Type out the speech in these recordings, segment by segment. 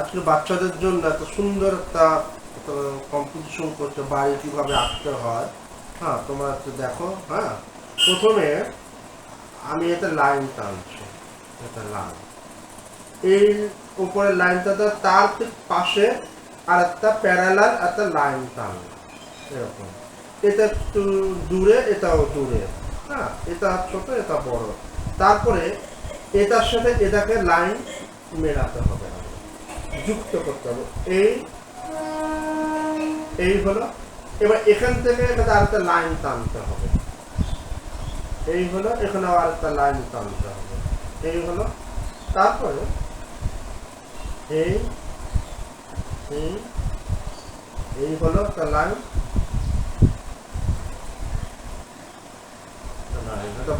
আজকে বাচ্চাদের জন্য এত সুন্দর একটা কম্পিটিশন করছে, বাড়ি কীভাবে আঁকতে হয়। হ্যাঁ তোমরা একটু দেখো হ্যাঁ। প্রথমে আমি এটা লাইন টানছি এটা লাইন এই উপরের লাইনটাতে তার ঠিক পাশে আর একটা প্যারালাল একটা লাইন টানলাম এরকম। এটা একটু দূরে, এটাও দূরে। হ্যাঁ এটা ছোট, এটা বড়। তারপরে এটার সাথে এটাকে লাইন মেলাতে হবে। যুক্ত করতে হবে। এই এই হলো। এবার এখান থেকে এখানে আরেকটা লাইন টানতে হবে। এই হলো, এখানে আরেকটা লাইন টানতে হবে। এই হলো, তারপরে এই এই হলো একটা লাইন।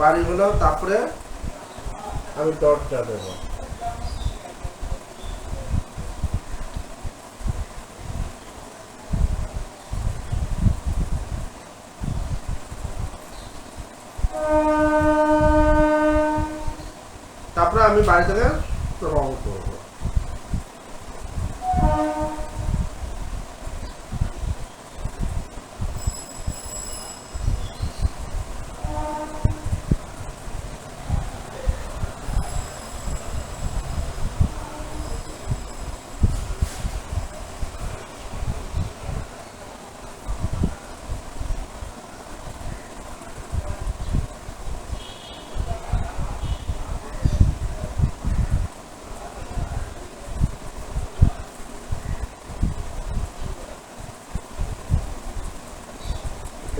বাড়ি হলো, তারপরে আমি দরজা দেবো। আমি বাড়ি থেকে রং করব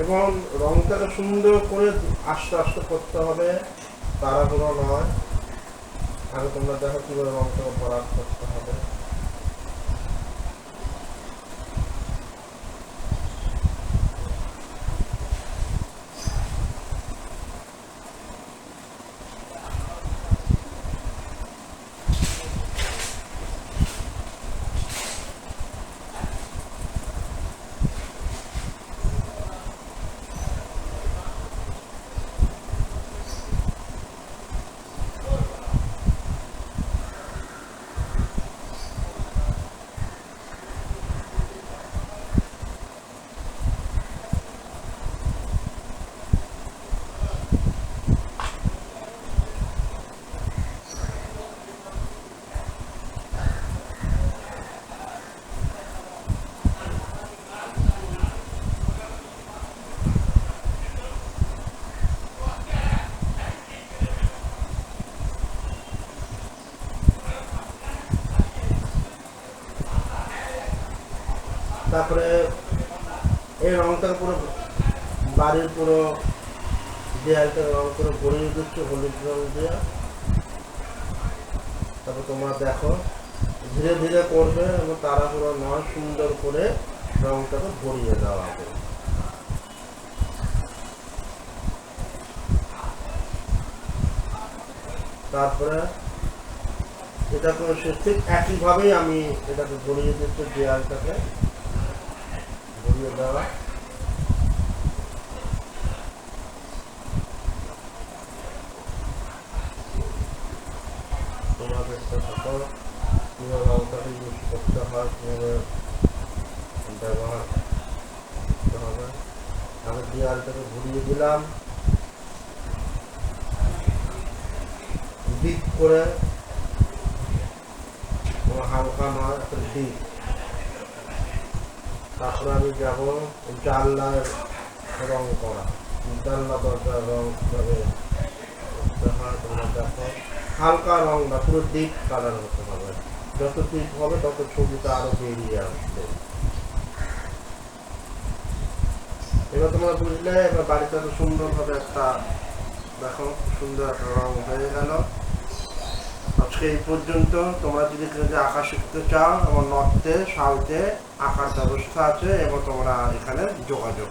এবং রংটাকে সুন্দর করে আস্তে আস্তে করতে হবে, তাড়াহুড়ো নয়। আগে তোমরা দেখো কীভাবে রংটাকে ভরাট করতে হবে। তারপরে এই রংটা পুরো বাড়ির পুরো দেয়ালটা রং করে ভরিয়ে দিচ্ছে, হলুদ রং দিয়ে। তারপর তোমরা দেখো, ধীরে ধীরে করবে এবং তাড়াহুড়ো নয়, সুন্দর করে রংটাকে ভরিয়ে দেওয়া হবে। তারপরে এটা এটাকে সে ঠিক একইভাবেই আমি এটাকে ভরিয়ে দিচ্ছি দেয়ালটাকে। ভরিয়ে দেওয়া তোমরা দেখতে থাকো কীভাবে রংটাকে ইউজ করতে হয় কীভাবে ব্যবহার করতে হবে আমি দেয়ালটাকে ঘুরিয়ে দিলাম দিক করে কোনো হালকা নয় একটা দিক তারপরে আমি যাব জানলার রং করা। জানলা দরজার রং দেখো। হালকা রং না, পুরো ডিপ কালার হতে হবে। যত ডিপ হবে, তত ছবিটা আরও বেরিয়ে আসবে। এবার তোমরা বুঝলে, এবার বাড়িতে এত সুন্দরভাবে একটা, দেখো, সুন্দর একটা রং হয়ে গেল। এই পর্যন্ত। তোমরা যদি আঁকা শিখতে চাও আমার নর্থে সাউথে আঁকার ব্যবস্থা আছে, এবং তোমরা এখানে যোগাযোগ